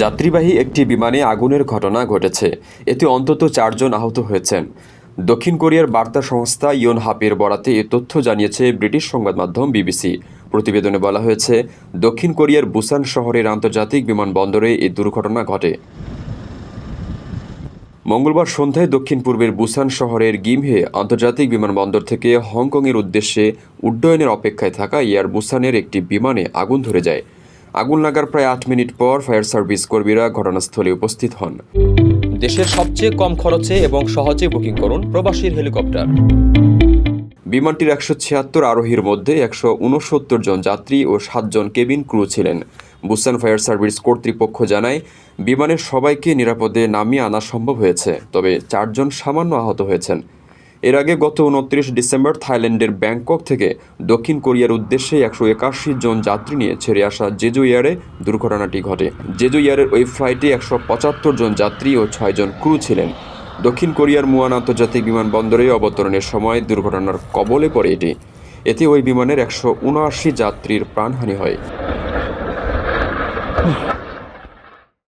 যাত্রীবাহী একটি বিমানে আগুনের ঘটনা ঘটেছে। এতে অন্তত চারজন আহত হয়েছেন। দক্ষিণ কোরিয়ার বার্তা সংস্থা ইয়ন হাপের বরাতে এ তথ্য জানিয়েছে ব্রিটিশ সংবাদ মাধ্যম বিবিসি। প্রতিবেদনে বলা হয়েছে, দক্ষিণ কোরিয়ার বুসান শহরের আন্তর্জাতিক বিমানবন্দরে এই দুর্ঘটনা ঘটে। মঙ্গলবার সন্ধ্যায় দক্ষিণ পূর্বের বুসান শহরের গিমহে আন্তর্জাতিক বিমানবন্দর থেকে হংকংয়ের উদ্দেশ্যে উড্ডয়নের অপেক্ষায় থাকা এয়ার বুসানের একটি বিমানে আগুন ধরে যায়। আগুন লাগার প্রায় আট মিনিট পর ফায়ার সার্ভিস কর্মীরা ঘটনাস্থলে উপস্থিত হন। দেশের সবচেয়ে কম খরচে এবং সহজে বুকিং করুন প্রবাসীর হেলিকপ্টার। বিমানটির একশো ছিয়াত্তর আরোহীর মধ্যে একশো উনসত্তর জন যাত্রী ও সাতজন কেবিন ক্রু ছিলেন। বুসান ফায়ার সার্ভিস কর্তৃপক্ষ জানায় বিমানের সবাইকে নিরাপদে নামিয়ে আনা সম্ভব হয়েছে তবে চারজন সামান্য আহত হয়েছেন। এর আগে গত উনত্রিশ ডিসেম্বর থাইল্যান্ডের ব্যাংকক থেকে দক্ষিণ কোরিয়ার উদ্দেশ্যে একশো একাশি জন যাত্রী নিয়ে ছেড়ে আসা জেজু এয়ারে দুর্ঘটনাটি ঘটে। জেজু এয়ারের ওই ফ্লাইটে একশো পঁচাত্তর জন যাত্রী ও ছয়জন ক্রু ছিলেন। দক্ষিণ কোরিয়ার মুয়ান আন্তর্জাতিক বিমানবন্দরে অবতরণের সময় দুর্ঘটনার কবলে পড়ে এটি। এতে ওই বিমানের একশো উনআশি যাত্রীর প্রাণহানি হয়।